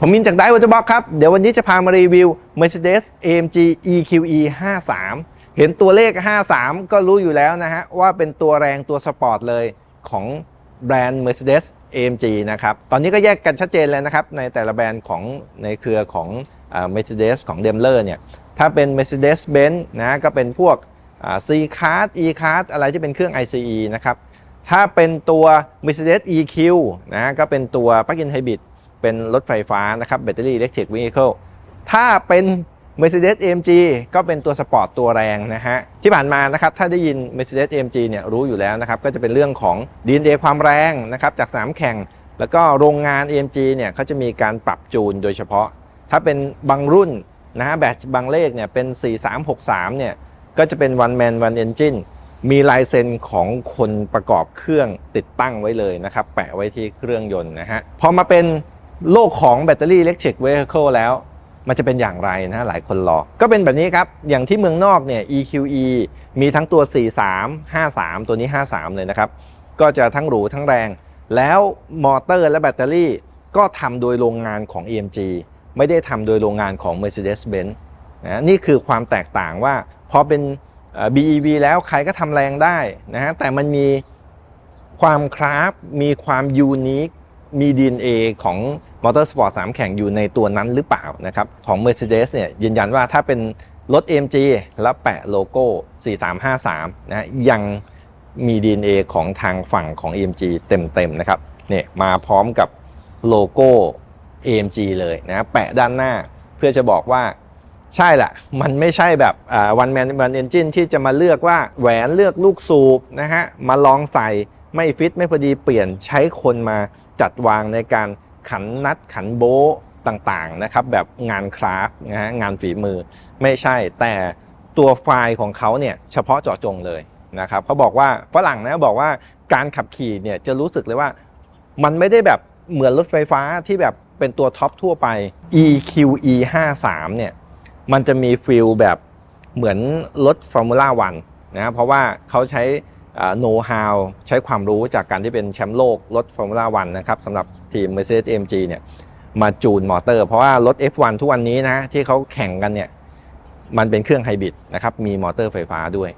ผมมินจากไดวัตบ็อกครับ เดี๋ยววันนี้จะพามารีวิว Mercedes AMG EQE 53 เห็นตัวเลข 53 ก็รู้อยู่แล้วนะฮะ ว่าเป็นตัวแรงตัวสปอร์ตเลยของแบรนด์ Mercedes AMG นะครับ ตอนนี้ก็แยกกันชัดเจนเลยนะครับ ในแต่ละแบรนด์ของในเครือของอ่า Mercedes ของ Daimler เนี่ย ถ้าเป็น Mercedes-Benz นะก็เป็นพวก C-Class E-Class อะไรที่เป็นเครื่อง ICE นะครับ ถ้าเป็นตัว Mercedes EQ นะก็เป็นตัว Plug-in Hybrid เป็นรถไฟฟ้านะครับ Battery Electric Vehicle ถ้าเป็น Mercedes AMG ก็เป็นตัวสปอร์ตตัวแรงนะฮะ ที่ผ่านมานะครับ ถ้าได้ยิน Mercedes AMG เนี่ยรู้อยู่แล้วนะครับ ก็จะเป็นเรื่องของ DNA ความแรงนะครับ จากสนามแข่ง แล้วก็โรงงาน AMG เนี่ยเขาจะมีการปรับจูนโดยเฉพาะ ถ้าเป็นบางรุ่นนะฮะแบตบางเลขเนี่ยเป็น 4363 เนี่ย ก็จะเป็น one man one engine มีลายเซ็นของคนประกอบเครื่องติดตั้งไว้เลยนะครับ แปะไว้ที่เครื่องยนต์นะฮะ พอมาเป็น โลกของแบตเตอรี่ electric vehicle แล้ว มันจะเป็นอย่างไรนะหลายคนรอ ก็เป็นแบบนี้ครับ อย่างที่เมืองนอกเนี่ย EQE มีทั้งตัว 43 53 ตัวนี้ 53 เลยนะครับ ก็จะทั้งหรูทั้งแรง แล้วมอเตอร์และแบตเตอรี่ก็ทำโดยโรงงานของ AMG ไม่ได้ทำโดยโรงงานของ Mercedes-Benz นะนี่คือความแตกต่างว่าพอเป็น BEV แล้วใครก็ทำแรงได้นะฮะแต่มันมีความคราฟมีความยูนิค มี DNA ของมอเตอร์สปอร์ต3แข่งอยู่ในตัวนั้นหรือเปล่านะครับของ Mercedes เนี่ยยืนยันว่าถ้าเป็นรถ AMG แล้วแปะโลโก้ 4353 นะยังมี DNA ของทางฝั่งของ AMG เต็มๆนะครับเนี่ยมาพร้อมกับโลโก้ AMG เลยนะแปะด้านหน้าเพื่อจะบอกว่าใช่แหละมันไม่ใช่แบบวันแมนวันเอนจินที่จะมาเลือกว่าแหวนเลือกลูกสูบนะฮะมาลองใส่ ไม่ฟิตไม่พอดีเปลี่ยนใช้คนมาจัดวางในการขันนัดขันโบต่างๆนะครับแบบงานคราฟนะฮะงานฝีมือไม่ใช่แต่ตัวไฟล์ของเขาเนี่ยเฉพาะเจาะจงเลยนะครับเขาบอกว่าฝรั่งนะบอกว่าการขับขี่เนี่ยจะรู้สึกเลยว่า มันไม่ได้แบบเหมือนรถไฟฟ้าที่แบบเป็นตัวท็อปทั่วไป EQE 53เนี่ยมันจะมีฟิลแบบเหมือนรถฟอร์มูล่าวันนะเพราะว่าเขาใช้ โน้ตฮาวใช้ความรู้จากการที่เป็นแชมป์โลกรถฟอร์มูล่าวันนะครับสำหรับทีม Mercedes AMG เนี่ยมาจูนมอเตอร์ เพราะว่ารถ F1 ทุกวันนี้นะที่เขาแข่งกันเนี่ยมันเป็นเครื่องไฮบริดนะครับมีมอเตอร์ไฟฟ้าด้วย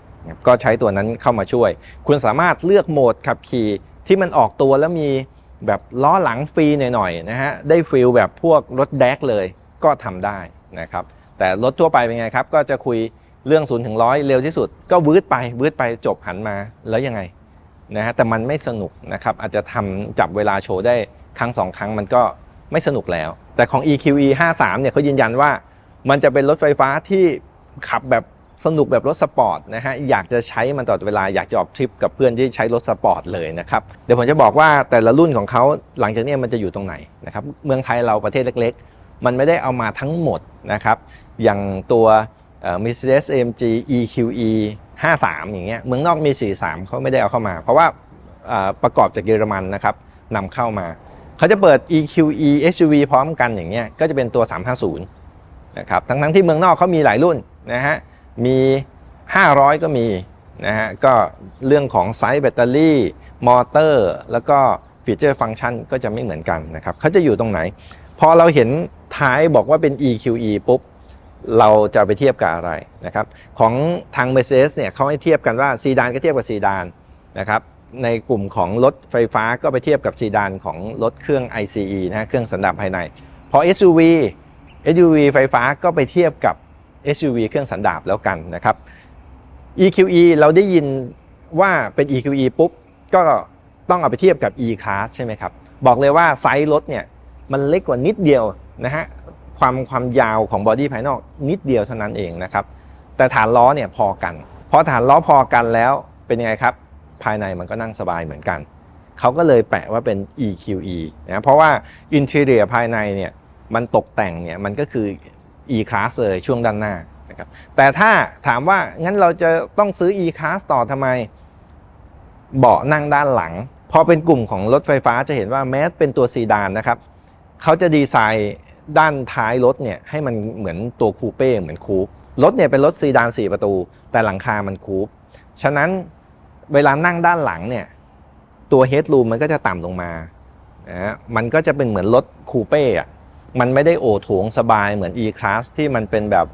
ก็ใช้ตัวนั้นเข้ามาช่วย คุณสามารถเลือกโหมดขับขี่ที่มันออกตัวแล้วมีแบบล้อหลังฟรีหน่อยๆนะฮะได้ฟิลแบบพวกรถแดกเลยก็ทำได้นะครับแต่รถทั่วไปเป็นไงครับก็จะคุย เรื่อง0ูนย์ถึงร้อยเร็วที่สุด ก็วืดไปวืดไปจบหันมาแล้วยังไงนะฮะแต่มันไม่สนุกนะครับอาจจะทำจับเวลาโชว์ได้ครั้งสองครั้งมันก็ไม่สนุกแล้ว แต่ของ EQE 53เนี่ยเขายืนยันว่า มันจะเป็นรถไฟฟ้าที่ขับแบบสนุกแบบรถสปอร์ตนะฮะอยากจะใช้มันตลอดเวลาอยากจะออกทริปกับเพื่อนที่ใช้รถสปอร์ตเลยนะครับเดี๋ยวผมจะบอกว่าแต่ละรุ่นของเขาหลังจากนี้มันจะอยู่ตรงไหนนะครับเมืองไทยเราประเทศเล็ก ๆ มันไม่ได้เอามาทั้งหมดนะครับอย่างตัว Mercedes AMG EQE 53 อย่างเงี้ยเมืองนอกมี 43 เขาไม่ได้เอาเข้ามา เพราะว่าประกอบจากเยอรมันนะครับนำเข้ามา เขาจะเปิด EQE SUV พร้อมกันอย่างเงี้ยก็จะเป็นตัว 350 นะครับ ทั้งทั้งๆที่เมืองนอกเขามีหลายรุ่นนะฮะ มี 500 ก็มีนะฮะ ก็เรื่องของไซส์แบตเตอรี่ มอเตอร์ แล้วก็ฟีเจอร์ฟังก์ชันก็จะไม่เหมือนกันนะครับเขาจะอยู่ตรงไหน พอเราเห็นท้ายบอกว่าเป็น EQE ปุ๊บ เราจะไปเทียบกับอะไรนะครับของทาง Mercedes เนี่ยเขาให้เทียบกันว่าซีดานก็เทียบกับซีดานนะครับในกลุ่มของรถไฟฟ้าก็ไปเทียบกับซีดานของรถเครื่อง ICE นะเครื่องสันดาปภายใน พอ SUV SUV ไฟฟ้าก็ไปเทียบกับ SUV เครื่องสันดาปแล้วกันนะครับ EQE เราได้ยินว่าเป็น EQE ปุ๊บก็ต้องเอาไปเทียบกับ E-Class ใช่ไหมครับ บอกเลยว่าไซส์รถเนี่ยมันเล็กกว่านิดเดียวนะฮะ ความความยาวของบอดี้ภายนอกนิดเดียวเท่านั้นเองนะครับ แต่ฐานล้อเนี่ยพอกันพอฐานล้อพอกันแล้วเป็นยังไงครับ ภายในมันก็นั่งสบายเหมือนกัน เขาก็เลยแปะว่าเป็น EQE นะเพราะว่าอินเท i รียภายในเนี่ยมันตกแต่งเนี่ยมันก็คือ E-Class เลยช่วงด้านหน้านะครับแต่ถ้าถามว่างั้นเราจะต้องซื้อ E-Class ต่อทำไม เบาะนั่งด้านหลัง พอเป็นกลุ่มของรถไฟฟ้าจะเห็นว่าแม้เป็นตัวซีดานนะครับเขาจะดีไซน์ ด้านท้ายรถเนี่ยให้มันเหมือนตัวคูเป้เหมือนคูปรถเนี่ยเป็นรถซีดาน4ประตู แต่หลังคามันคูปฉะนั้นเวลานั่งด้านหลังเนี่ยตัวเฮดรูมมันก็จะต่ำลงมานะฮะมันก็จะเป็นเหมือนรถคูเป้อะมันไม่ได้โอโถงสบายเหมือน E-Class ที่มันเป็นแบบ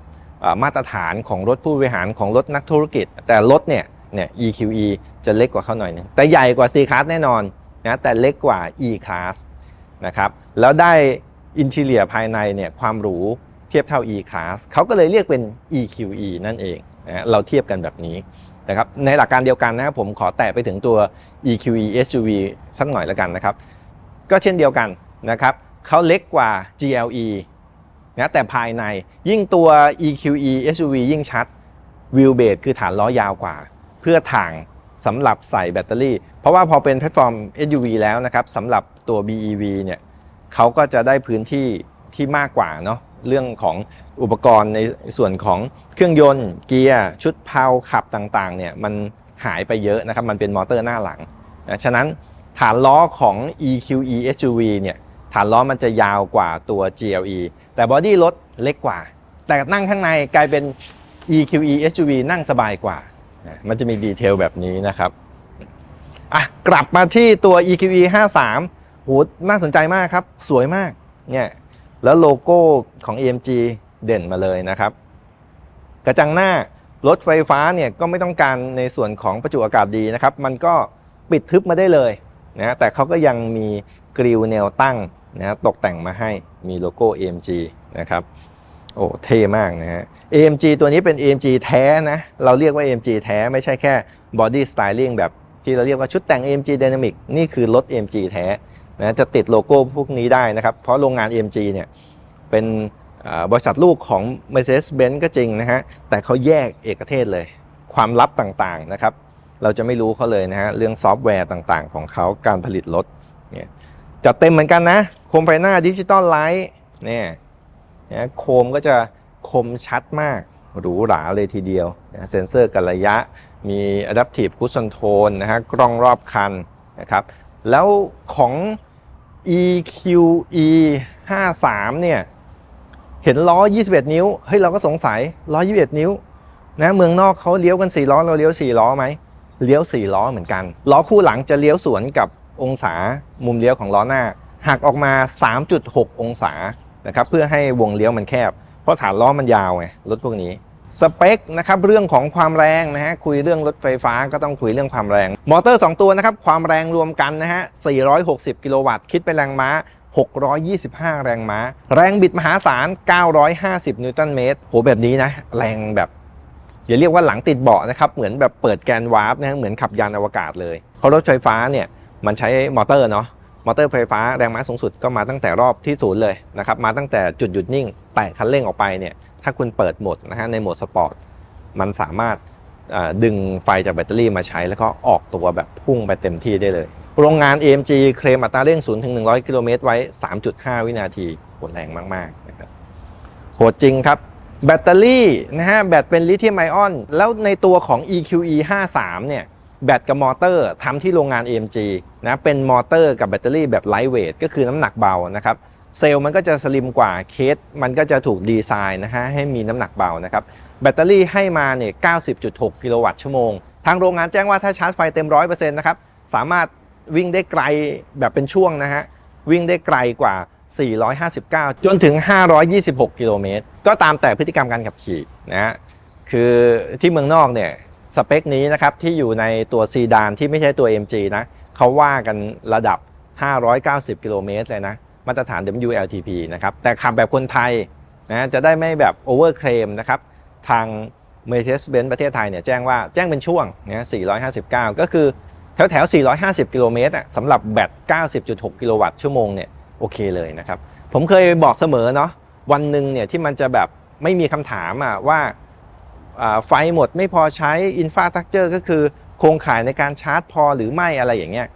มาตรฐานของรถผู้บริหารของรถนักธุรกิจ แต่รถเนี่ยเนี่ย EQE จะเล็กกว่าเขาหน่อยนึงแต่ใหญ่กว่า C-Class แน่นอนนะแต่เล็กกว่า E-Class นะครับแล้วได้ อินทีเลียภายในเนี่ยความหรูเทียบเท่า E-Class เขาก็เลยเรียกเป็น EQE นั่นเองนะเราเทียบกันแบบนี้นะครับในหลักการเดียวกันนะครับผมขอแตะไปถึงตัว EQE SUV สักหน่อยแล้วกันนะครับ ก็เช่นเดียวกันนะครับเขาเล็กกว่า GLE นะแต่ภายในยิ่งตัว EQE SUV ยิ่งชัดวิวเบสคือฐานล้อยาวกว่า เพื่อถ่างสำหรับใส่แบตเตอรี่ เพราะว่าพอเป็นแพลตฟอร์ม SUV แล้วนะครับสำหรับตัว BEV เนี่ย เขาก็จะได้พื้นที่ที่มากกว่าเนาะเรื่องของอุปกรณ์ในส่วนของเครื่องยนต์เกียร์ชุดเพาขับต่างๆเนี่ยมันหายไปเยอะนะครับมันเป็นมอเตอร์หน้าหลังนะฉะนั้นฐานล้อของ EQE SUV เนี่ยฐานล้อมันจะยาวกว่าตัว GLE แต่บอดี้รถเล็กกว่า แต่นั่งข้างในกลายเป็น EQE SUV นั่งสบายกว่า มันจะมีดีเทลแบบนี้นะครับอะกลับมาที่ตัว EQE 53 โหน่าสนใจมากครับ สวยมากเนี่ยแล้วโลโก้ของ AMG เด่นมาเลยนะครับ กระจังหน้ารถไฟฟ้าเนี่ยก็ไม่ต้องการในส่วนของประจุอากาศดีนะครับ มันก็ปิดทึบมาได้เลยนะแต่เขาก็ยังมีกริลแนวตั้งนะตกแต่งมาให้มีโลโก้ AMG นะครับโอ้เท่มากนะฮะ AMG ตัวนี้เป็น AMG แท้นะเราเรียกว่า AMG แท้ไม่ใช่แค่ Body Styling แบบที่เราเรียกว่าชุดแต่ง AMG Dynamic นี่คือรถ AMG แท้ นะจะติดโลโก้พวกนี้ได้นะครับ เพราะโรงงาน AMG เนี่ยเป็นบริษัทลูกของ Mercedes-Benz ก็จริงนะฮะ แต่เขาแยกเอกเทศเลย ความลับต่างๆนะครับ เราจะไม่รู้เขาเลยนะฮะ เรื่องซอฟต์แวร์ต่างๆ ของเขาการผลิตรถเนี่ยจัดเต็มเหมือนกันนะ โคมไฟหน้าดิจิตอลไลท์เนี่ยนะโคมก็จะคมชัดมาก หรูหราเลยทีเดียวนะเซ็นเซอร์กันระยะ มี Adaptive Cruise Control นะฮะ กล้องรอบคันนะครับ แล้วของ EQE 53เนี่ย เห็นล้อ 21 นิ้ว เฮ้ย เราก็สงสัยล้อ 21 นิ้ว นะ เมืองนอกเขาเลี้ยวกัน 4 ล้อ เราเลี้ยว 4 ล้อไหม เลี้ยว 4 ล้อเหมือนกัน ล้อคู่หลังจะเลี้ยวสวนกับองศามุมเลี้ยวของล้อหน้า หักออกมา 3.6 องศา นะครับ เพื่อให้วงเลี้ยวมันแคบ เพราะฐานล้อมันยาวไง รถพวกนี้ สเปคนะครับเรื่องของความแรงนะฮะคุยเรื่องรถไฟฟ้าก็ต้องคุยเรื่องความแรง มอเตอร์ 2 ตัวนะครับความแรงรวมกันนะฮะ 460 กิโลวัตต์ คิดเป็นแรงม้า 625 แรงม้า แรงบิดมหาศาล 950 นิวตันเมตรโหแบบนี้นะ แรงแบบอย่าเรียกว่าหลังติดเบาะนะครับ เหมือนแบบเปิดแกนวาร์ปนะฮะเหมือนขับยานอวกาศเลยเพราะรถไฟฟ้าเนี่ยมันใช้มอเตอร์เนาะมอเตอร์ไฟฟ้าแรงม้าสูงสุดก็มาตั้งแต่รอบที่ศูนย์เลยนะครับมาตั้งแต่จุดหยุดนิ่ง แตะคันเร่งออกไปเนี่ย ถ้าคุณเปิดโหมดนะฮะในโหมดสปอร์ตมันสามารถดึงไฟจากแบตเตอรี่มาใช้ แล้วก็ออกตัวแบบพุ่งไปเต็มที่ได้เลย โรงงาน AMG เคลมอัตราเร่ง0ถึง100 กิโลเมตรไว้ 3.5 วินาทีโหดแรงมากๆนะครับโหดจริงครับ แบตเตอรี่นะฮะแบตเป็นลิเธียมไอออน แล้วในตัวของ EQE 53เนี่ยแบตกับมอเตอร์ทำที่โรงงาน AMG นะเป็นมอเตอร์กับแบตเตอรี่แบบไลท์เวทก็คือน้ำหนักเบานะครับ เซลล์มันก็จะสลิมกว่าเคส มันก็จะถูกดีไซน์นะฮะให้มีน้ำหนักเบานะครับแบตเตอรี่ให้มาเนี่ย 90.6 กิโลวัตต์ชั่วโมง ทางโรงงานแจ้งว่าถ้าชาร์จไฟเต็ม 100%นะครับ สามารถวิ่งได้ไกลแบบเป็นช่วงนะฮะ วิ่งได้ไกลกว่า 459 จนถึง 526 กิโลเมตร ก็ตามแต่พฤติกรรมการขับขี่นะฮะ คือที่เมืองนอกเนี่ย สเปคนี้นะครับ ที่อยู่ในตัวซีดานที่ไม่ใช่ตัว MG นะเขาว่ากันระดับ 590 กิโลเมตรเลยนะ มาตรฐาน WLTP นะครับแต่ขับแบบคนไทยนะจะได้ไม่แบบโอเวอร์เคลมนะครับทาง Mercedes-Benz ประเทศไทยเนี่ยแจ้งว่าแจ้งเป็นช่วงนะ459 ก็คือแถวแถวๆ450 กิโลเมตรอะสำหรับแบต 90.6 กิโลวัตต์ชั่วโมงเนี่ยโอเคเลยนะครับ ผมเคยบอกเสมอเนาะวันหนึ่งเนี่ยที่มันจะแบบไม่มีคำถามอะว่าไฟหมดไม่พอใช้อินฟาสตรักเจอร์ก็คือโครงข่ายในการชาร์จพอหรือไม่อะไรอย่างเงี้ย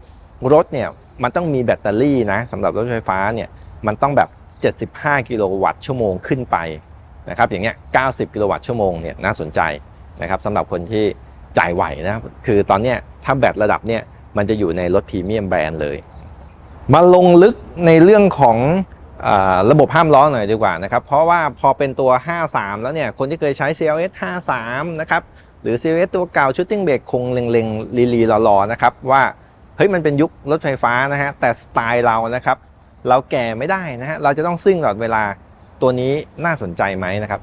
รถเนี่ย มันต้องมีแบตเตอรี่นะสำหรับรถไฟฟ้าเนี่ยมันต้องแบบ 75 กิโลวัตต์ชั่วโมงขึ้นไปนะครับอย่างเงี้ย 90 กิโลวัตต์ชั่วโมงเนี่ยน่าสนใจนะครับสำหรับคนที่จ่ายไหวนะครับคือตอนเนี้ยถ้าแบตระดับเนี้ยมันจะอยู่ในรถพรีเมียมแบรนด์เลย มาลงลึกในเรื่องของอระบบห้ามล้อหน่อยดีกว่านะครับ เพราะว่าพอเป็นตัว 53 แล้วเนี่ยคนที่เคยใช้ CLS 53 นะครับ หรือ CLS ตัวเก่าชุดติ้งเบรกคงเล็งๆลีลีๆรอๆนะครับว่า เฮ้ยมันเป็นยุครถไฟฟ้านะฮะแต่สไตล์เรานะครับ เราแก่ไม่ได้นะฮะเราจะต้องซิ่งตลอดเวลาตัวนี้น่าสนใจไหมนะครับ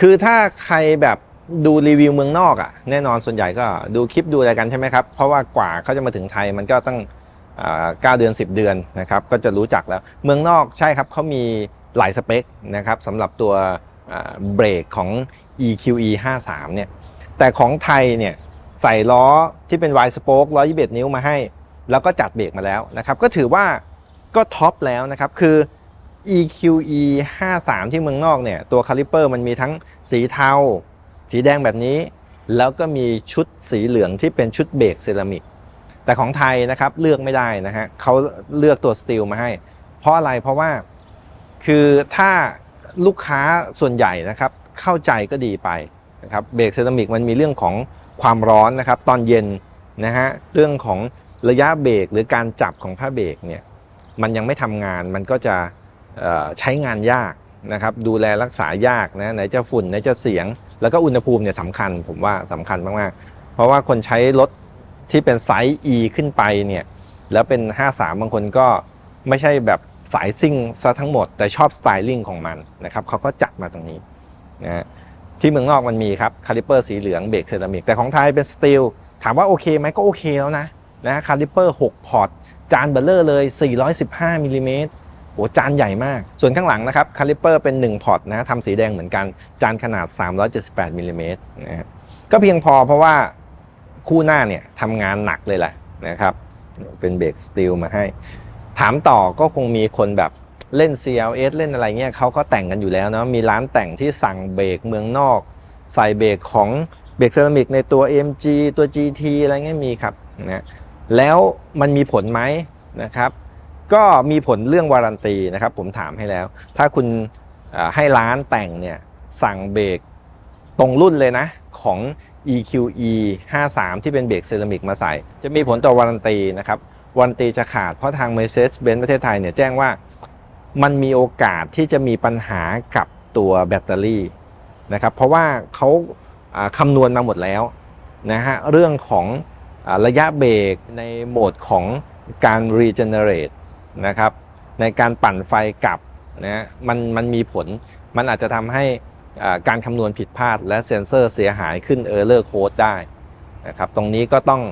คือถ้าใครแบบดูรีวิวเมืองนอกอะ่ะแน่นอนส่วนใหญ่ก็ดูคลิปดูอะไรกันใช่ไหมครับเพราะว่ากว่าเขาจะมาถึงไทยมันก็ต้องเก้าเดือน 10 เดือนนะครับก็จะรู้จักแล้วเมืองนอกใช่ครับเขามีหลายสเปคนะครับสำหรับตัวเบรกของ EQE 53เนี่ยแต่ของไทยเนี่ยใส่ล้อที่เป็น Y spoke 121 นิ้วมาให้ แล้วก็จัดเบรกมาแล้วนะครับก็ถือว่าก็ท็อปแล้วนะครับคือ EQE 53 ที่เมืองนอกเนี่ยตัวคาลิเปอร์มันมีทั้งสีเทา สีแดงแบบนี้ แล้วก็มีชุดสีเหลืองที่เป็นชุดเบรกเซรามิกแต่ของไทยนะครับเลือกไม่ได้นะฮะเขาเลือกตัวสตีลมาให้ เพราะอะไรเพราะว่าคือถ้าลูกค้าส่วนใหญ่นะครับเข้าใจก็ดีไปนะครับเบรกเซรามิกมันมีเรื่องของความร้อนนะครับตอนเย็นนะฮะเรื่องของ ระยะเบรกหรือการจับของผ้าเบรกเนี่ยมันยังไม่ทำงานมันก็จะใช้งานยากนะครับ ดูแลรักษายากนะไหนจะฝุ่นไหนจะเสียง แล้วก็อุณหภูมิเนี่ยสำคัญผมว่าสำคัญมากๆ เพราะว่าคนใช้รถที่เป็นไซส์ E ขึ้นไปเนี่ยแล้วเป็น 53 บางคนก็ไม่ใช่แบบสายซิ่งซะทั้งหมด แต่ชอบสไตลิ่งของมันนะครับเขาก็จัดมาตรงนี้นะที่เมืองนอกมันมีครับคาลิเปอร์สีเหลืองเบรกเซรามิกแต่ของไทยเป็นสตีลถามว่าโอเคไหมก็โอเคแล้วนะ นะคาลิเปอร์6พอร์ตจานเบลเลอร์เลย 415มิลลิเมตรโหจานใหญ่มาก ส่วนข้างหลังนะครับคาลิเปอร์เป็น 1 พอร์ตนะทำสีแดงเหมือนกัน จานขนาด 378มิลลิเมตรนะฮะก็เพียงพอเพราะว่าคู่หน้าเนี่ยทำงานหนักเลยแหละนะครับเป็นเบรกสตีลมาให้ ถามต่อก็คงมีคนแบบเล่น CLS เล่นอะไรเงี้ยเขาก็แต่งกันอยู่แล้วเนาะมีร้านแต่งที่สั่งเบรกเมืองนอก ใส่เบรกของเบรกเซรามิกในตัว MG ตัว GT อะไรเงี้ยมีครับนะ แล้วมันมีผลไหมนะครับ ก็มีผลเรื่องวารันตีนะครับ ผมถามให้แล้ว ถ้าคุณให้ร้านแต่งเนี่ยสั่งเบรกตรงรุ่นเลยนะของ EQE 53 ที่เป็นเบรกเซรามิกมาใส่ จะมีผลต่อวารันตีนะครับวารันตีจะขาดเพราะทาง Mercedes-Benz ประเทศไทยเนี่ยแจ้งว่ามันมีโอกาสที่จะมีปัญหากับตัวแบตเตอรี่นะครับ เพราะว่าเขาคำนวณมาหมดแล้วนะฮะเรื่องของ ระยะเบรกในโหมดของการ regenerate นะครับในการปั่นไฟกลับนะมันมันมีผลมันอาจจะทำให้การคำนวณผิดพลาด และเซ็นเซอร์เสียหายขึ้น Error Code ได้นะครับตรงนี้ก็ต้อง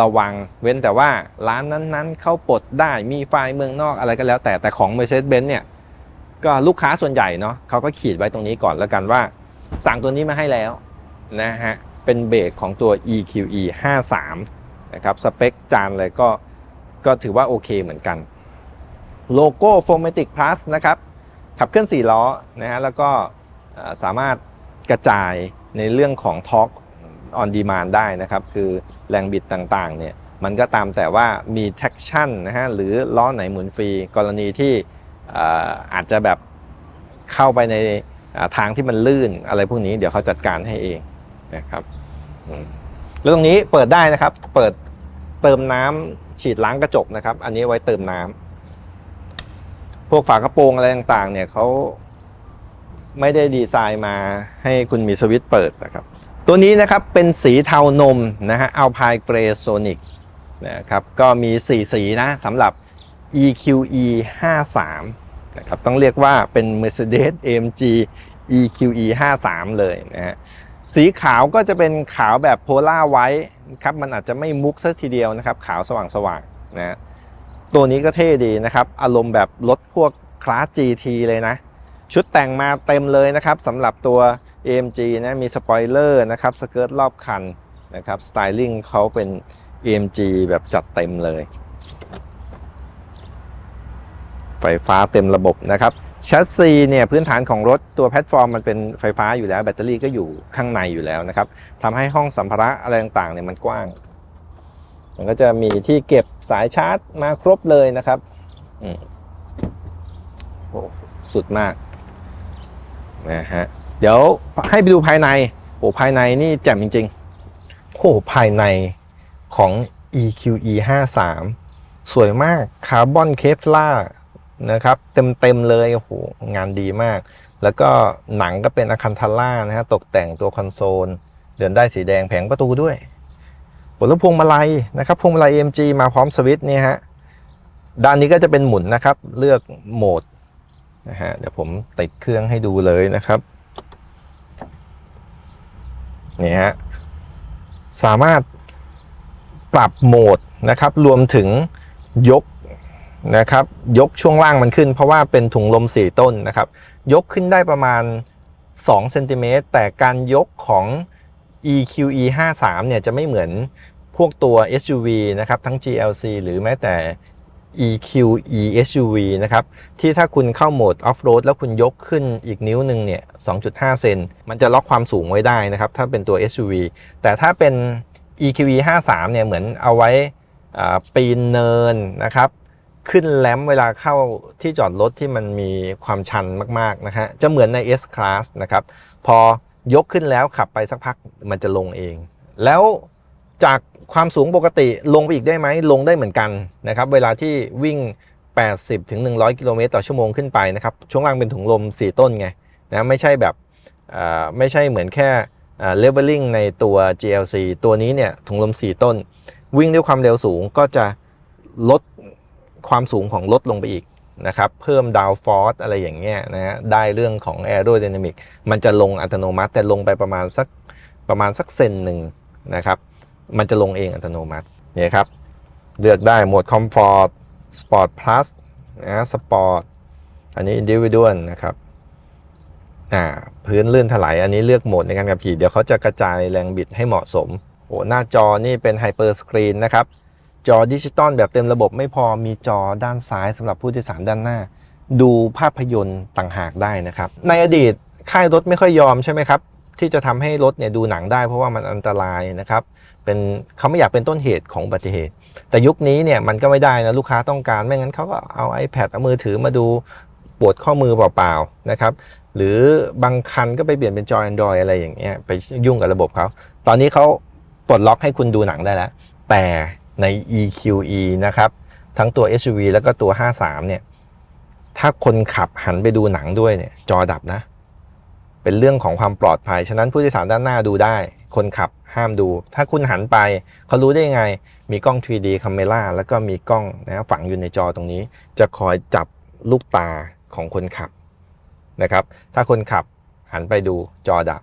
ระวังเว้นแต่ว่าร้านนั้นๆ เข้าปลดได้มีไฟล์เมืองนอกอะไรก็แล้วแต่แต่ของ Mercedes-Benz เนี่ยก็ลูกค้าส่วนใหญ่เนาะเขาก็ขีดไว้ตรงนี้ก่อนแล้วกันว่า สั่งตัวนี้มาให้แล้วนะฮะเป็นเบรกของตัว EQE 53 นะครับสเปคจานเลยก็ก็ถือว่าโอเคเหมือนกันโลโก้ f o r m a t i c Plus นะครับขับเคลื่อน 4 ล้อนะฮะแล้วก็สามารถกระจายในเรื่องของ Torque on demand ได้นะครับ คือแรงบิดต่างๆเนี่ยมันก็ตามแต่ว่ามี traction นะฮะหรือล้อไหนหมุนฟรี กรณีที่อาจจะแบบเข้าไปในทางที่มันลื่นอะไรพวกนี้เดี๋ยวเขาจัดการให้เองนะครับ แล้วตรงนี้เปิดได้นะครับ เปิดเติมน้ำฉีดล้างกระจกนะครับ อันนี้ไว้เติมน้ำพวกฝากระโปรงอะไรต่างๆ เนี่ยเขาไม่ได้ดีไซน์มาให้คุณมีสวิตช์เปิดนะครับ ตัวนี้นะครับเป็นสีเทานมนะฮะ Alpine Grey Sonic นะครับก็มี 4 สีนะสำหรับ EQE 53นะครับต้องเรียกว่าเป็น Mercedes AMG EQE 53เลยนะฮะ สีขาวก็จะเป็นขาวแบบโพล่าไว้ครับมันอาจจะไม่มุกซะทีเดียวนะครับ ขาวสว่างๆนะตัวนี้ก็เท่ดีนะครับ อารมณ์แบบรถพวกคลาส GT เลยนะ ชุดแต่งมาเต็มเลยนะครับสำหรับตัว AMG นะมีสปอยเลอร์นะครับสเกิร์ตรอบคันนะครับสไตลิ่งเขาเป็น AMG แบบจัดเต็มเลย ไฟฟ้าเต็มระบบนะครับ ชสซีเนี่ยพื้นฐานของรถตัวแพลตฟอร์มมันเป็นไฟฟ้าอยู่แล้ว แบตเตอรี่ก็อยู่ข้างในอยู่แล้วนะครับทำให้ห้องสัมภาระอะไรต่างๆเนี่ยมันกว้าง มันก็จะมีที่เก็บสายชาร์จมาครบเลยนะครับอืมโอ้สุดมากนะฮะเดี๋ยวให้ไปดูภายในโอ้ภายในนี่แจ่มจริงๆโอ้ภายในของ EQE 53สวยมากคาร์บอนเคฟล่า นะครับ เต็มๆเลยโอ้โหงานดีมาก แล้วก็หนังก็เป็นอะคันทาร่านะฮะตกแต่งตัวคอนโซล เดินได้สีแดงแผงประตูด้วยบนรถพวงมาลัยนะครับพวงมาลัย AMG มาพร้อมสวิตช์นี่ฮะด้านนี้ก็จะเป็นหมุนนะครับ เลือกโหมดนะฮะเดี๋ยวผมติดเครื่องให้ดูเลยนะครับนี่ฮะสามารถปรับโหมดนะครับ รวมถึงยก นะครับ ยกช่วงล่างมันขึ้น เพราะว่าเป็นถุงลม4ต้นนะครับ ยกขึ้นได้ประมาณ2เซนติเมตรแต่การยกของ EQE 53เนี่ยจะไม่เหมือนพวกตัว SUV นะครับ ทั้ง GLC หรือแม้แต่ EQE SUV นะครับ ที่ถ้าคุณเข้าโหมด Off-road แล้วคุณยกขึ้นอีกนิ้วหนึ่งเนี่ย 2.5 เซน มันจะล็อกความสูงไว้ได้นะครับ ถ้าเป็นตัว SUV แต่ถ้าเป็น EQE 53เนี่ย เหมือนเอาไว้ปีนเนินนะครับ ขึ้นแลมเวลาเข้าที่จอดรถที่มันมีความชันมากๆนะฮะจะเหมือนใน S Class นะครับ พอยกขึ้นแล้วขับไปสักพักมันจะลงเอง แล้วจากความสูงปกติลงไปอีกได้ไหมลงได้เหมือนกันนะครับ เวลาที่วิ่ง 80ถึง100 กิโลเมตรต่อชั่วโมงขึ้นไปนะครับ ช่วงล่างเป็นถุงลม 4 ต้นไงนะไม่ใช่แบบไม่ใช่เหมือนแค่เลเวลลิ่งในตัว GLC ตัวนี้เนี่ยถุงลม 4 ต้น วิ่งด้วยความเร็วสูงก็จะลด ความสูงของรถลงไปอีกนะครับ เพิ่มดาวฟอร์สอะไรอย่างเงี้ยนะฮะได้เรื่องของ aerodynamic มันจะลงอัตโนมัติ แต่ลงไปประมาณสักประมาณสักเซนหนึ่งนะครับ มันจะลงเองอัตโนมัติเนี่ยครับ เลือกได้โหมด Comfort Sport Plus นะสปอร์ตอันนี้ Individual นะครับอ่าพื้นลื่นถลายอันนี้เลือกโหมดในการขับขี่ เดี๋ยวเขาจะกระจายแรงบิดให้เหมาะสมโอ้หน้าจอนี่เป็นไฮเปอร์สกรีนนะครับ จอดิจิตอลแบบเต็มระบบไม่พอมีจอด้านซ้ายสำหรับผู้โดยสารด้านหน้า ดูภาพยนตร์ต่างหากได้นะครับ ในอดีตค่ายรถไม่ค่อยยอมใช่ไหมครับ ที่จะทำให้รถเนี่ยดูหนังได้เพราะว่ามันอันตรายนะครับเป็นเขาไม่อยากเป็นต้นเหตุของอุบัติเหตุ แต่ยุคนี้เนี่ยมันก็ไม่ได้นะลูกค้าต้องการไม่งั้นเขาก็เอา iPad เอามือถือมาดูปวดข้อมือเปล่าๆนะครับหรือบางคันก็ไปเปลี่ยนเป็นจอ Android อะไรอย่างเงี้ยไปยุ่งกับระบบเขาตอนนี้เขาปลดล็อกให้คุณดูหนังได้แล้ว แต่ ใน EQE นะครับทั้งตัว SUV แล้วก็ตัว 53 เนี่ย ถ้าคนขับหันไปดูหนังด้วยเนี่ย จอดับนะ เป็นเรื่องของความปลอดภัย ฉะนั้นผู้โดยสารด้านหน้าดูได้ คนขับห้ามดู ถ้าคุณหันไป เขารู้ได้ยังไง มีกล้อง 3D camera แล้วก็มีกล้องนะฝังอยู่ในจอตรงนี้ จะคอยจับลูกตาของคนขับนะครับ ถ้าคนขับหันไปดูจอดับ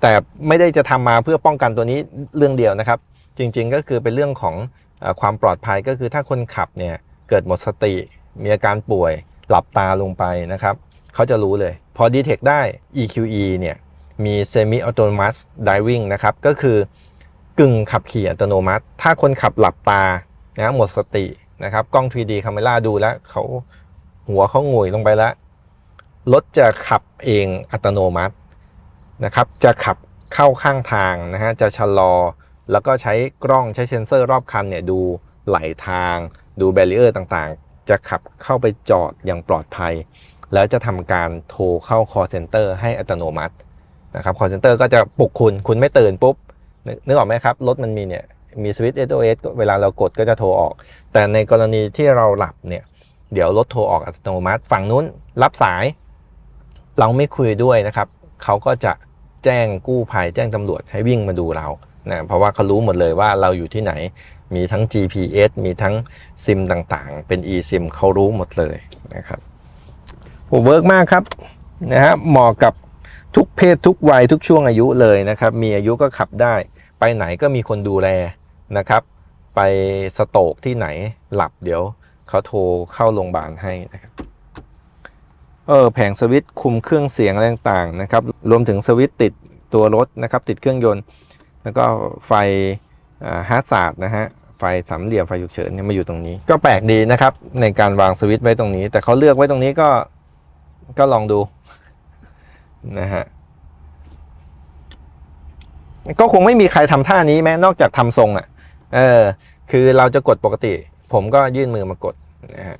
แต่ไม่ได้จะทำมาเพื่อป้องกันตัวนี้เรื่องเดียวนะครับ จริงๆก็คือเป็นเรื่องของอความปลอดภัยก็คือถ้าคนขับเนี่ยเกิดหมดสติ มีอาการป่วยหลับตาลงไปนะครับเขาจะรู้เลย พอดีเทคได้ EQE เนี่ยมี Semi Autonomous Driving นะครับก็คือกึ่งขับขี่อัตโนมัติ ถ้าคนขับหลับตานะหมดสตินะครับกล้อง 3D Camera ดูแล้วเขาหัวเขางุยลงไปแล้วรถจะขับเองอัตโนมัตินะครับ จะขับเข้าข้างทางนะฮะจะชะลอ แล้วก็ใช้กล้องใช้เซ็นเซอร์รอบคันเนี่ยดูไหลทาง ดูแบรีเออร์ต่างๆ จะขับเข้าไปจอดอย่างปลอดภัย แล้วจะทำการโทรเข้า call center ให้อัตโนมัตินะครับ call center ก็จะปลุกคุณ คุณไม่ตื่นปุ๊บ นึกออกไหมครับ รถมันมีเนี่ย มีสวิตช์ SOS เวลาเรากดก็จะโทรออก แต่ในกรณีที่เราหลับเนี่ย เดี๋ยวรถโทรออกอัตโนมัติ ฝั่งนู้นรับสาย เราไม่คุยด้วยนะครับ เขาก็จะแจ้งกู้ภัยแจ้งตำรวจให้วิ่งมาดูเรา นะเพราะว่าเขารู้หมดเลยว่าเราอยู่ที่ไหน มีทั้ง GPS มีทั้งซิมต่างๆ เป็น eSIM เขารู้หมดเลยนะครับผมเวิร์กมากครับนะฮะเหมาะกับทุกเพศทุกวัยทุกช่วงอายุเลยนะครับ มีอายุก็ขับได้ ไปไหนก็มีคนดูแลนะครับ ไปสโตกที่ไหนหลับเดี๋ยวเขาโทรเข้าโรงพยาบาลให้นะครับเออแผงสวิตช์คุมเครื่องเสียงอะไรต่างๆนะครับ รวมถึงสวิตช์ติดตัวรถนะครับ ติดเครื่องยนต์ แล้วก็ไฟฮาร์ดสาดนะฮะไฟสามเหลี่ยมไฟฉุกเฉินเนี่ยมาอยู่ตรงนี้ ก็แปลกดีนะครับ ในการวางสวิตช์ไว้ตรงนี้ แต่เขาเลือกไว้ตรงนี้ก็ก็ลองดูนะฮะก็คงไม่มีใครทำท่านี้แม้นอกจากทำทรงอะ เออ คือเราจะกดปกติ ผมก็ยื่นมือมากดนะฮะ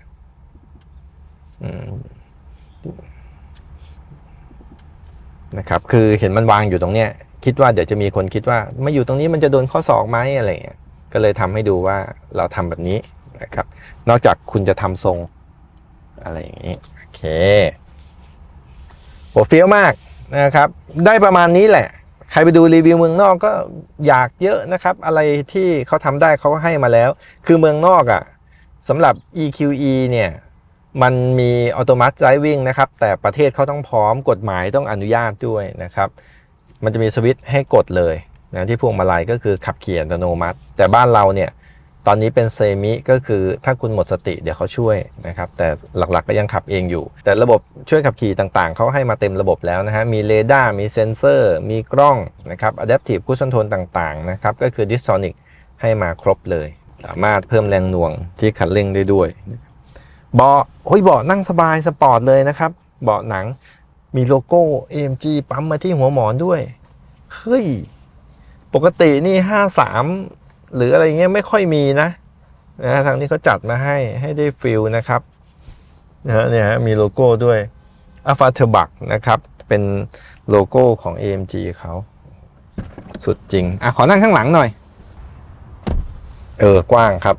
นะครับ คือเห็นมันวางอยู่ตรงเนี้ย คิดว่าเดี๋ยวจะมีคนคิดว่ามาอยู่ตรงนี้มันจะโดนข้อศอกไหมอะไรเงี้ยก็เลยทำให้ดูว่าเราทำแบบนี้นะครับ นอกจากคุณจะทำทรงอะไรอย่างนี้โอเคโหเฟี้ยวมากนะครับ ได้ประมาณนี้แหละ ใครไปดูรีวิวเมืองนอกก็อยากเยอะนะครับ อะไรที่เขาทำได้เขาก็ให้มาแล้ว คือเมืองนอกอะ่ะสำหรับ EQE เนี่ยมันมี Automatic Driving นะครับ แต่ประเทศเขาต้องพร้อมกฎหมายต้องอนุญาตด้วยนะครับ มันจะมีสวิตช์ให้กดเลยนะที่พวงมาลัยก็คือขับขี่อัตโนมัติ แต่บ้านเราเนี่ยตอนนี้เป็นเซมิก็คือถ้าคุณหมดสติเดี๋ยวเขาช่วยนะครับแต่หลักๆก็ยังขับเองอยู่ แต่ระบบช่วยขับขี่ต่างๆ เขาให้มาเต็มระบบแล้วนะฮะมีเรดาร์มีเซนเซอร์ มีกล้องนะครับ Adaptive Cruise Control ต่างๆนะครับก็คือ d i s t o n i c ให้มาครบเลย สามารถเพิ่มแรงหน่วงที่คันเร่งได้ด้วยเบาะโอ้ยเบาะนั่งสบายสปอร์ตเลยนะครับเบาะหนัง มีโลโก้ AMG ปั๊มมาที่หัวหมอนด้วย เฮ้ย ปกตินี่ 53 หรืออะไรเงี้ยไม่ค่อยมีนะนะทางนี้เขาจัดมาให้ให้ได้ฟิลนะครับนะเนี่ยมีโลโก้ด้วย a f a t e r b u c k นะครับ เป็นโลโก้ของ AMG เขาสุดจริง อะ ขอนั่งข้างหลังหน่อย เออ กว้างครับ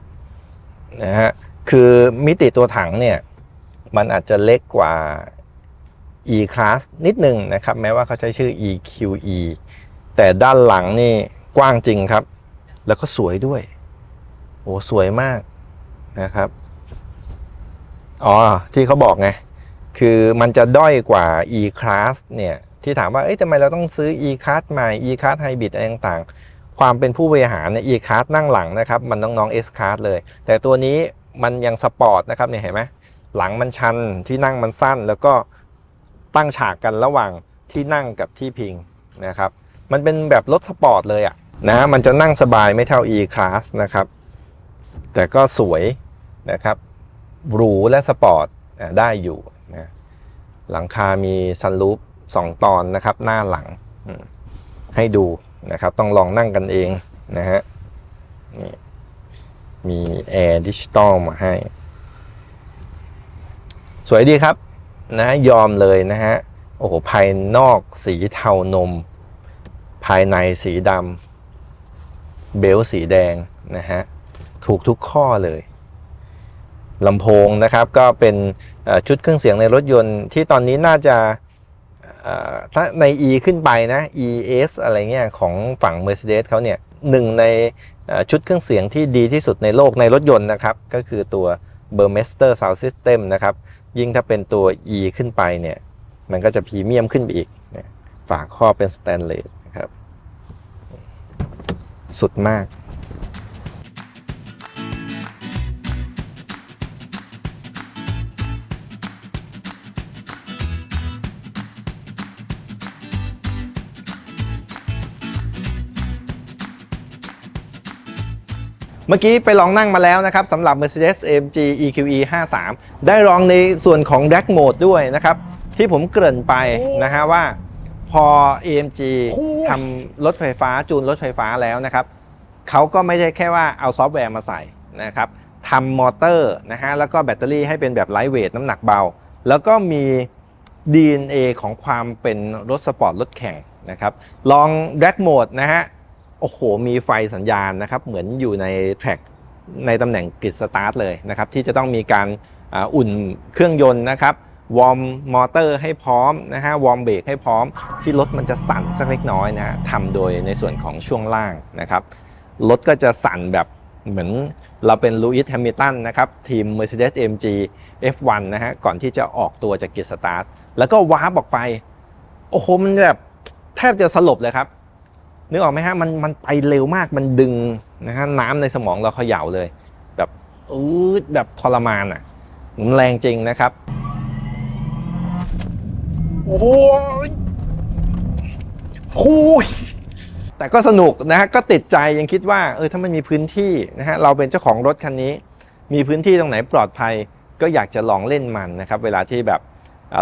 นะฮะ คือมิติตัวถังเนี่ย มันอาจจะเล็กกว่า E Class นิดหนึ่งนะครับ แม้ว่าเขาใช้ชื่อ EQE แต่ด้านหลังนี่กว้างจริงครับ แล้วก็สวยด้วยโอ้สวยมากนะครับ อ๋อ ที่เขาบอกไง คือมันจะด้อยกว่า E Class เนี่ย ที่ถามว่าเอ้ยทำไมเราต้องซื้อ E Class ใหม่ E Class Hybrid อะไรต่างๆ ความเป็นผู้บริหารเนี่ย E Class นั่งหลังนะครับ มันน้องๆ S Class เลย แต่ตัวนี้มันยังสปอร์ตนะครับเนี่ยเห็นไหมหลังมันชันที่นั่งมันสั้นแล้วก็ ตั้งฉากกันระหว่างที่นั่งกับที่พิงนะครับ มันเป็นแบบรถสปอร์ตเลยอะนะ มันจะนั่งสบายไม่เท่า E Class นะครับ แต่ก็สวยนะครับ หรูและสปอร์ตได้อยู่นะหลังคามีซันรูฟสองตอนนะครับ หน้าหลังให้ดูนะครับ ต้องลองนั่งกันเองนะฮะนี่มีแอร์ดิจิตอลมาให้ สวยดีครับ นะยอมเลยนะฮะโอ้โหภายนอกสีเทานม ภายในสีดำเบลสีแดงนะฮะถูกทุกข้อเลยลำโพงนะครับก็เป็นชุดเครื่องเสียงในรถยนต์ที่ตอนนี้น่าจะถ้าใน E ขึ้นไปนะ ES อะไรเงี้ยของฝั่ง Mercedes เขาเนี่ยหนึ่งในชุดเครื่องเสียงที่ดีที่สุดในโลกในรถยนต์นะครับ ก็คือตัว Burmester Sound System นะครับ ยิ่งถ้าเป็นตัว E ขึ้นไปเนี่ย มันก็จะพรีเมียมขึ้นไปอีกฝาครอบเป็นสแตนเลสนะครับ สุดมาก เมื่อกี้ไปลองนั่งมาแล้วนะครับสำหรับ Mercedes AMG EQE 53 ได้ลองในส่วนของ Drag Mode ด้วยนะครับ ที่ผมเกริ่นไปนะฮะว่าพอ AMG ทำรถไฟฟ้าจูนรถไฟฟ้าแล้วนะครับเขาก็ไม่ได้แค่ว่าเอาซอฟต์แวร์มาใส่นะครับทำมอเตอร์นะฮะแล้วก็แบตเตอรี่ให้เป็นแบบไลท์เวทน้ำหนักเบา แล้วก็มี DNA ของความเป็นรถสปอร์ตรถแข่งนะครับลอง Drag Mode นะฮะ โอ้โห มีไฟสัญญาณนะครับเหมือนอยู่ในแทร็กในตำแหน่งกริดสตาร์ทเลยนะครับที่จะต้องมีการอุ่นเครื่องยนต์นะครับวอร์มมอเตอร์ให้พร้อมนะฮะวอร์มเบรกให้พร้อมที่รถมันจะสั่นสักเล็กน้อยนะฮะทำโดยในส่วนของช่วงล่างนะครับรถก็จะสั่นแบบเหมือนเราเป็นลูอิสแฮมิลตันนะครับทีม Mercedes AMG F1 นะฮะก่อนที่จะออกตัวจากกริดสตาร์ทแล้วก็วาร์ปออกไป โอ้โหมันแบบแทบจะสลบเลยครับ นึกออกไหมฮะมันมันไปเร็วมากมันดึงนะฮะน้ำในสมองเราเขย่าเลย แบบอืดแบบทรมานอะมันแรงจริงนะครับ โอ้ยโอ้ยแต่ก็สนุกนะฮะก็ติดใจยังคิดว่าเออถ้ามันมีพื้นที่นะฮะเราเป็นเจ้าของรถคันนี้ มีพื้นที่ตรงไหนปลอดภัย ก็อยากจะลองเล่นมันนะครับ เวลาที่แบบ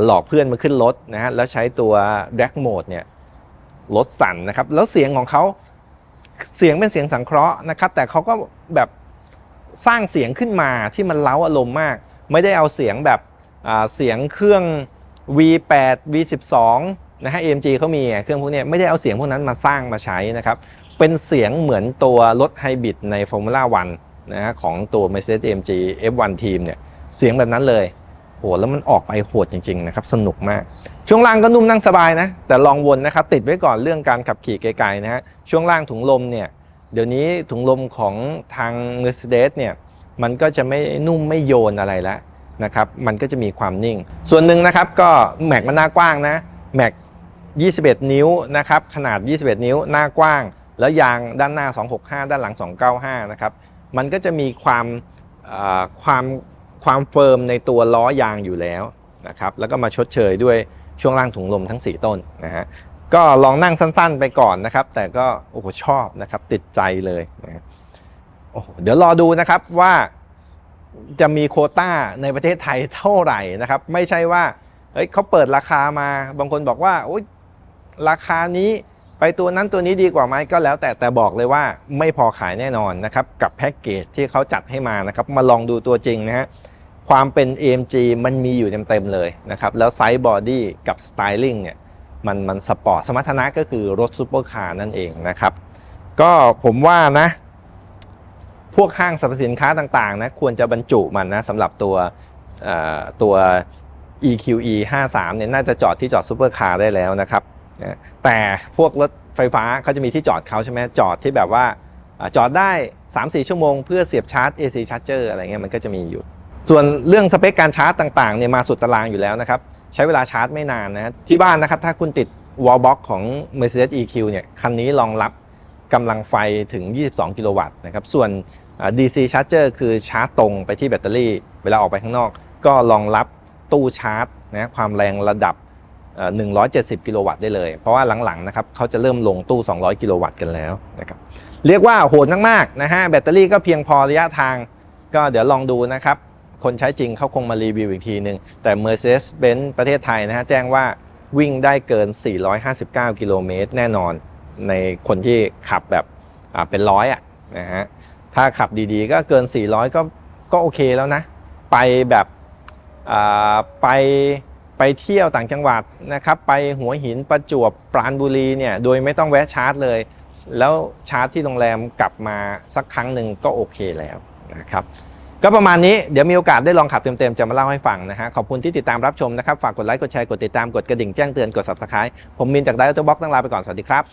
หลอกเพื่อนมาขึ้นรถนะฮะแล้วใช้ตัว Drag Mode เนี่ย รถสั่นนะครับ แล้วเสียงของเขาเสียงเป็นเสียงสังเคราะห์นะครับ แต่เขาก็แบบสร้างเสียงขึ้นมาที่มันเล้าอารมณ์มาก ไม่ได้เอาเสียงแบบเสียงเครื่อง V8 V12 นะฮะ AMG เขามีเครื่องพวกนี้ไม่ได้เอาเสียงพวกนั้นมาสร้างมาใช้นะครับ เป็นเสียงเหมือนตัวรถไฮบริดใน Formula 1นะฮะของตัว Mercedes AMG F1 ทีมเนี่ยเสียงแบบนั้นเลย โหแล้วมันออกไปโหดจริงๆนะครับสนุกมาก ช่วงล่างก็นุ่มนั่งสบายนะ แต่ลองวนนะครับติดไว้ก่อนเรื่องการขับขี่ไกลๆนะฮะช่วงล่างถุงลมเนี่ยเดี๋ยวนี้ถุงลมของทาง Mercedes เนี่ยมันก็จะไม่นุ่มไม่โยนอะไรแล้วนะครับมันก็จะมีความนิ่ง ส่วนหนึ่งนะครับก็แม็กมันหน้ากว้างนะแม็ก21 นิ้วนะครับขนาด 21 นิ้วหน้ากว้าง แล้วยางด้านหน้า 265 ด้านหลัง 295 นะครับมันก็จะมีความความ ความเฟิร์มในตัวล้อยางอยู่แล้วนะครับแล้วก็มาชดเชยด้วยช่วงล่างถุงลมทั้ง 4 ต้นนะฮะก็ลองนั่งสั้นๆไปก่อนนะครับ แต่ก็โอ้โหชอบนะครับติดใจเลยนะโอ้โหเดี๋ยวรอดูนะครับว่าจะมีโคต้าในประเทศไทยเท่าไหร่นะครับ ไม่ใช่ว่าเฮ้ยเขาเปิดราคามาบางคนบอกว่าโอ๊ยราคานี้ไปตัวนั้นตัวนี้ดีกว่าไหมก็แล้วแต่แต่บอกเลยว่าไม่พอขายแน่นอนนะครับ กับแพ็กเกจที่เขาจัดให้มานะครับ มาลองดูตัวจริงนะฮะ ความเป็น AMG มันมีอยู่เต็มๆเลยนะครับ แล้วไซส์บอดี้กับสไตลิ่งเนี่ยมันมันสปอร์ตสมรรถนะก็คือรถซูเปอร์คาร์นั่นเองนะครับ ก็ผมว่านะ พวกห้างสรรพสินค้าต่างๆนะควรจะบรรจุมันนะสำหรับตัวเออตัว EQE 53เนี่ยน่าจะจอดที่จอดซูเปอร์คาร์ได้แล้วนะครับ แต่พวกรถไฟฟ้าเขาจะมีที่จอดเขาใช่ไหมจอดที่แบบว่าอ่าจอดได้ 3-4 ชั่วโมงเพื่อเสียบชาร์จ AC charger อะไรเงี้ยมันก็จะมีอยู่ ส่วนเรื่องสเปคการชาร์จต่างๆเนี่ยมาสุดตารางอยู่แล้วนะครับใช้เวลาชาร์จไม่นานนะที่บ้านนะครับถ้าคุณติด wall box ของ Mercedes EQ เนี่ยคันนี้รองรับกำลังไฟถึง 22 กิโลวัตต์นะครับส่วน DC charger คือชาร์จตรงไปที่แบตเตอรี่ เวลาออกไปข้างนอก ก็รองรับตู้ชาร์จนะความแรงระดับเอ่อ170 กิโลวัตต์ได้เลย เพราะว่าหลังๆนะครับเขาจะเริ่มลงตู้ 200 กิโลวัตต์กันแล้วนะครับเรียกว่าโหดมากๆนะฮะแบตเตอรี่ก็เพียงพอระยะทาง ก็เดี๋ยวลองดูนะครับ คนใช้จริงเขาคงมารีวิวอีกทีหนึ่งแต่ Mercedes-Benz ประเทศไทยนะฮะแจ้งว่าวิ่งได้เกิน 459 กิโลเมตรแน่นอน ในคนที่ขับแบบเป็นร้อยอะนะฮะถ้าขับดีๆก็เกิน 400 ก็ก็โอเคแล้วนะ ไปแบบไปไปเที่ยวต่างจังหวัดนะครับ ไปหัวหินประจวบปราณบุรีเนี่ยโดยไม่ต้องแวะชาร์จเลย แล้วชาร์จที่โรงแรมกลับมาสักครั้งหนึ่งก็โอเคแล้วนะครับ ก็ประมาณนี้เดี๋ยวมีโอกาสได้ลองขับเต็มๆ จะมาเล่าให้ฟังนะฮะ ขอบคุณที่ติดตามรับชมนะครับ ฝากกดไลค์ กดแชร์ กดติดตาม กดกระดิ่งแจ้งเตือน กด subscribe ผมมินจากไดออโต้บ็อกต้องลาไปก่อน สวัสดีครับ